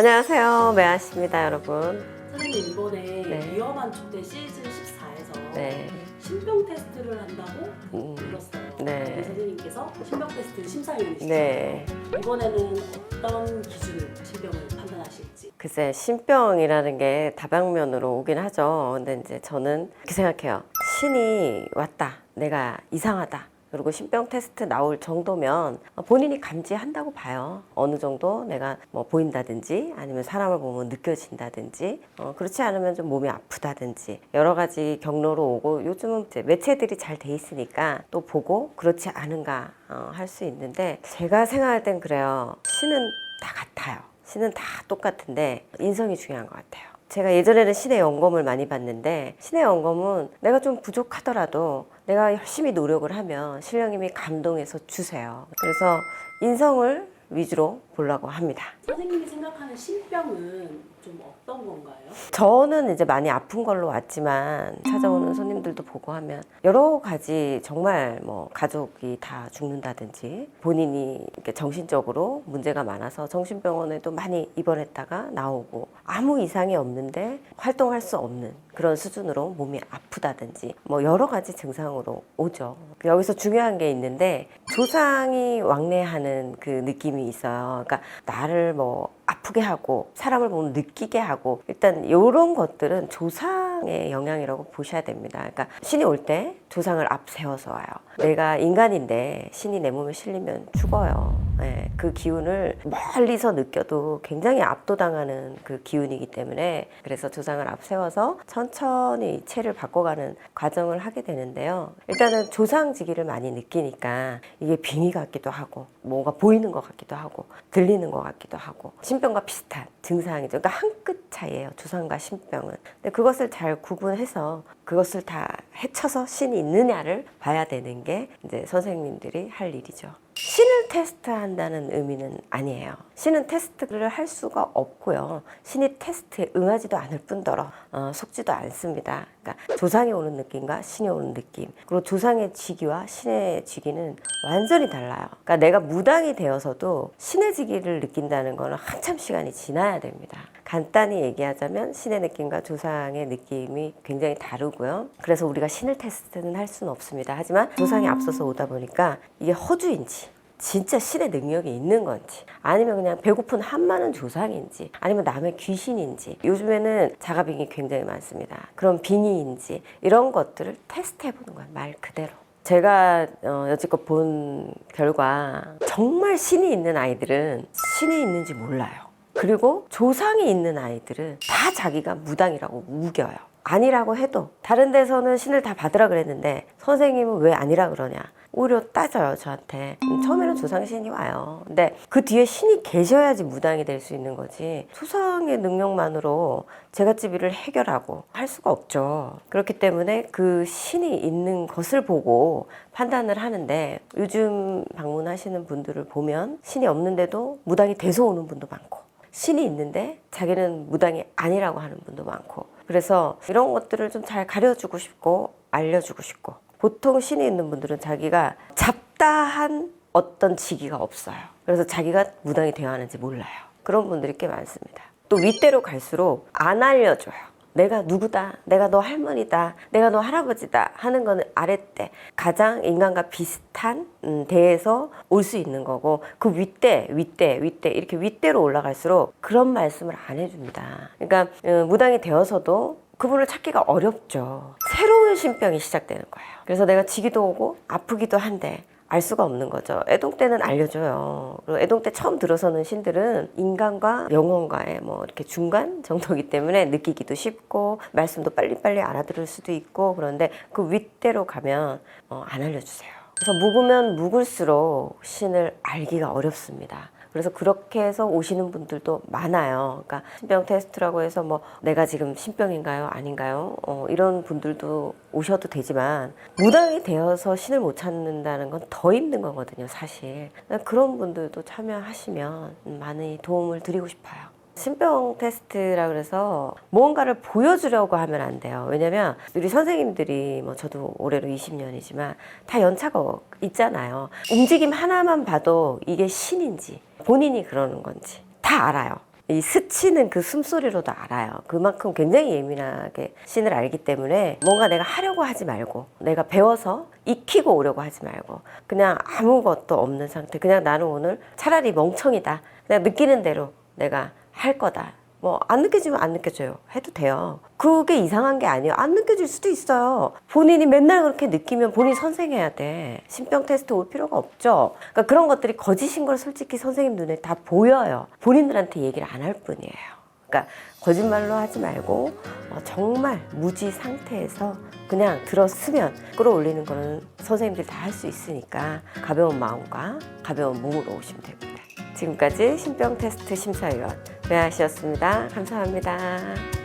안녕하세요. 매아씨입니다, 여러분. 선생님 이번에 네. 위험한 초대 시즌 14에서 네. 신병 테스트를 한다고 음, 들었어요. 네. 네. 선생님께서 신병 테스트 심사위원이시죠. 네. 이번에는 어떤 기준으로 신병을 판단하실지. 글쎄, 신병이라는 게 다방면으로 오긴 하죠. 근데 이제 저는 이렇게 생각해요. 신이 왔다. 내가 이상하다. 그리고 신병 테스트 나올 정도면 본인이 감지한다고 봐요. 어느 정도 내가 뭐 보인다든지 아니면 사람을 보면 느껴진다든지 어, 그렇지 않으면 좀 몸이 아프다든지 여러 가지 경로로 오고 요즘은 이제 매체들이 잘 돼 있으니까 또 보고 그렇지 않은가 어, 할수 있는데 제가 생각할 땐 그래요. 신은 다 같아요. 신은 다 똑같은데 인성이 중요한 것 같아요. 제가 예전에는 신의 영검을 많이 봤는데 신의 영검은 내가 좀 부족하더라도 내가 열심히 노력을 하면 신령님이 감동해서 주세요. 그래서 인성을 위주로 보려고 합니다. 선생님이 생각하는 신병은 좀 어떤 건가요? 저는 이제 많이 아픈 걸로 왔지만 찾아오는 손님들도 보고 하면 여러 가지 정말 뭐 가족이 다 죽는다든지 본인이 이렇게 정신적으로 문제가 많아서 정신병원에도 많이 입원했다가 나오고 아무 이상이 없는데 활동할 수 없는 그런 수준으로 몸이 아프다든지 뭐 여러 가지 증상으로 오죠. 여기서 중요한 게 있는데 조상이 왕래하는 그 느낌이 있어요. 그러니까 나를 뭐 아프게 하고 사람을 보면 느끼게 하고 일단 이런 것들은 조상의 영향이라고 보셔야 됩니다. 그러니까 신이 올 때 조상을 앞세워서 와요. 내가 인간인데 신이 내 몸에 실리면 죽어요. 예, 그 기운을 멀리서 느껴도 굉장히 압도당하는 그 기운이기 때문에 그래서 조상을 앞세워서 천천히 체를 바꿔가는 과정을 하게 되는데요. 일단은 조상지기를 많이 느끼니까 이게 빙의 같기도 하고 뭔가 보이는 것 같기도 하고 들리는 것 같기도 하고 신병 과 비슷한 증상이죠. 그러니까 한 끗 차이예요. 조상과 신병은. 근데 그것을 잘 구분해서 그것을 다 헤쳐서 신이 있느냐를 봐야 되는 게 이제 선생님들이 할 일이죠. 신을 테스트한다는 의미는 아니에요. 신은 테스트를 할 수가 없고요. 신이 테스트에 응하지도 않을 뿐더러 어, 속지도 않습니다. 그러니까 조상이 오는 느낌과 신이 오는 느낌 그리고 조상의 지기와 신의 지기는 완전히 달라요. 그러니까 내가 무당이 되어서도 신의 지기를 느낀다는 거는 한참 시간이 지나야 됩니다. 간단히 얘기하자면 신의 느낌과 조상의 느낌이 굉장히 다르고요. 그래서 우리가 신을 테스트는 할 수는 없습니다. 하지만 조상이 앞서서 오다 보니까 이게 허주인지 진짜 신의 능력이 있는 건지 아니면 그냥 배고픈 한마는 조상인지 아니면 남의 귀신인지 요즘에는 자가빙이 굉장히 많습니다. 그런 빙의인지 이런 것들을 테스트해 보는 거예요. 말 그대로. 제가 어, 여지껏 본 결과 정말 신이 있는 아이들은 신이 있는지 몰라요. 그리고 조상이 있는 아이들은 다 자기가 무당이라고 우겨요. 아니라고 해도 다른 데서는 신을 다 받으라 그랬는데 선생님은 왜 아니라 그러냐. 오히려 따져요 저한테. 음, 처음에는 조상신이 와요. 근데 그 뒤에 신이 계셔야지 무당이 될 수 있는 거지. 조상의 능력만으로 제갓집이를 해결하고 할 수가 없죠. 그렇기 때문에 그 신이 있는 것을 보고 판단을 하는데 요즘 방문하시는 분들을 보면 신이 없는데도 무당이 돼서 오는 분도 많고 신이 있는데 자기는 무당이 아니라고 하는 분도 많고 그래서 이런 것들을 좀 잘 가려주고 싶고 알려주고 싶고 보통 신이 있는 분들은 자기가 잡다한 어떤 직위가 없어요. 그래서 자기가 무당이 되어야 하는지 몰라요. 그런 분들이 꽤 많습니다. 또 윗대로 갈수록 안 알려줘요. 내가 누구다, 내가 너 할머니다, 내가 너 할아버지다 하는 거는 아랫대 가장 인간과 비슷한 음, 대에서 올 수 있는 거고 그 윗대, 윗대, 윗대 이렇게 윗대로 올라갈수록 그런 말씀을 안 해줍니다. 그러니까 음, 무당이 되어서도 그분을 찾기가 어렵죠. 새로운 신병이 시작되는 거예요. 그래서 내가 지기도 오고 아프기도 한데 알 수가 없는 거죠. 애동 때는 알려줘요. 그리고 애동 때 처음 들어서는 신들은 인간과 영혼과의 뭐 이렇게 중간 정도이기 때문에 느끼기도 쉽고 말씀도 빨리빨리 알아들을 수도 있고 그런데 그 윗대로 가면 어, 안 알려주세요. 그래서 묵으면 묵을수록 신을 알기가 어렵습니다. 그래서 그렇게 해서 오시는 분들도 많아요. 그러니까 신병 테스트라고 해서 뭐 내가 지금 신병인가요? 아닌가요? 어, 이런 분들도 오셔도 되지만 무당이 되어서 신을 못 찾는다는 건 더 힘든 거거든요, 사실. 그런 분들도 참여하시면 많이 도움을 드리고 싶어요. 신병 테스트라 그래서 무언가를 보여주려고 하면 안 돼요. 왜냐면 우리 선생님들이 뭐 저도 올해로 20년이지만 다 연차가 있잖아요. 움직임 하나만 봐도 이게 신인지 본인이 그러는 건지 다 알아요. 이 스치는 그 숨소리로도 알아요. 그만큼 굉장히 예민하게 신을 알기 때문에 뭔가 내가 하려고 하지 말고 내가 배워서 익히고 오려고 하지 말고 그냥 아무것도 없는 상태. 그냥 나는 오늘 차라리 멍청이다. 그냥 느끼는 대로 내가 할 거다. 뭐 안 느껴지면 안 느껴져요. 해도 돼요. 그게 이상한 게 아니에요. 안 느껴질 수도 있어요. 본인이 맨날 그렇게 느끼면 본인 선생해야 돼. 신병 테스트 올 필요가 없죠. 그러니까 그런 것들이 거짓인 걸 솔직히 선생님 눈에 다 보여요. 본인들한테 얘기를 안 할 뿐이에요. 그러니까 거짓말로 하지 말고 어, 정말 무지 상태에서 그냥 들었으면 끌어올리는 거는 선생님들이 다할 수 있으니까 가벼운 마음과 가벼운 몸으로 오시면 됩니다. 지금까지 신병 테스트 심사위원 배아씨였습니다. 감사합니다.